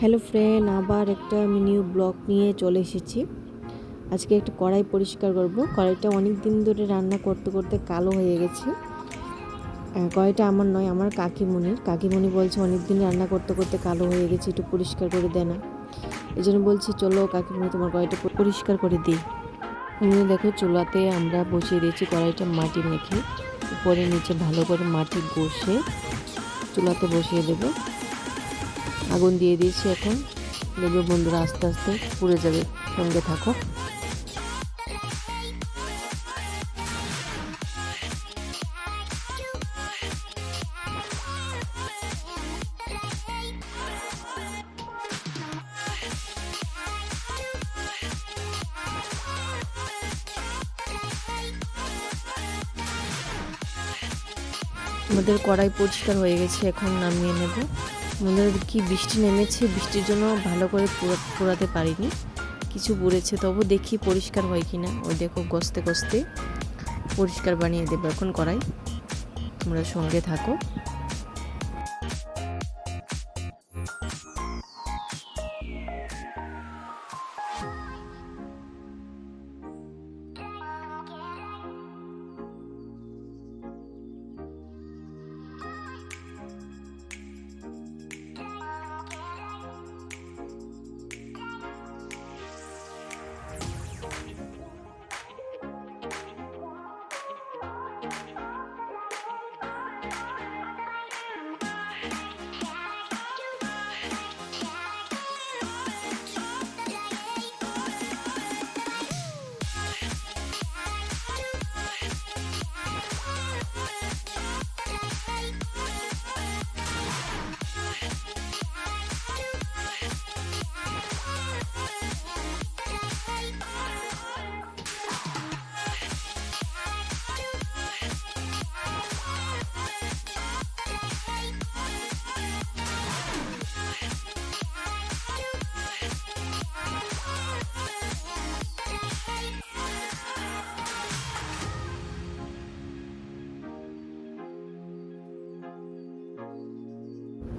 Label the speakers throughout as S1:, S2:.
S1: Hello friend আবার একটা আমি নিউ ব্লগ নিয়ে চলে এসেছি। আজকে একটা কড়াই পরিষ্কার করব। কড়াইটা অনেক দিন ধরে রান্না করতে করতে কালো হয়ে গেছে। কড়াইটা আমার নয়, আমার কাকিমণির। কাকিমণি বলছে অনেক দিন রান্না করতে করতে কালো হয়ে গেছে, একটু পরিষ্কার করে দে না। এই জন্য বলছি, চলো কাকিমণি, তোমার কড়াইটা পরিষ্কার করে দিই। এমনি দেখো, চুলাতে আমরা বসিয়ে দিয়েছি কড়াইটা মাটি মেখে। উপরে নিচে ভালো করে মাটি বসে চুলাতে বসিয়ে দেবো। আগুন দিয়ে দিয়েছি এখন। দেখবে বন্ধুরা আস্তে আস্তে পুড়ে যাবে। সঙ্গে থাকো। আমাদের কড়াই পরিষ্কার হয়ে গেছে, এখন নামিয়ে নেব। আমাদের কি বৃষ্টি নেমেছে? বৃষ্টির জন্য ভালো করে পোড়া- পোড়াতে পারিনি। কিছু পড়েছে, তবু দেখি পরিষ্কার হয় কি না ওই দেখো, গসতে গসতে পরিষ্কার বানিয়ে দেবো, এখন করাই তোমরা সঙ্গে থাকো।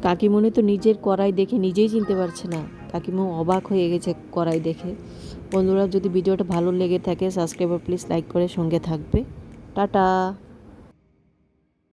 S1: কাকিমণি তো নিজের কড়াই দেখে নিজেই চিনতে পারছে না। কাকিমু অবাক হয়ে গেছে কড়াই দেখে। বন্ধুরা, যদি ভিডিওটা ভালো লেগে থাকে সাবস্ক্রাইবার প্লিজ লাইক করে সঙ্গে থাকবে। টাটা!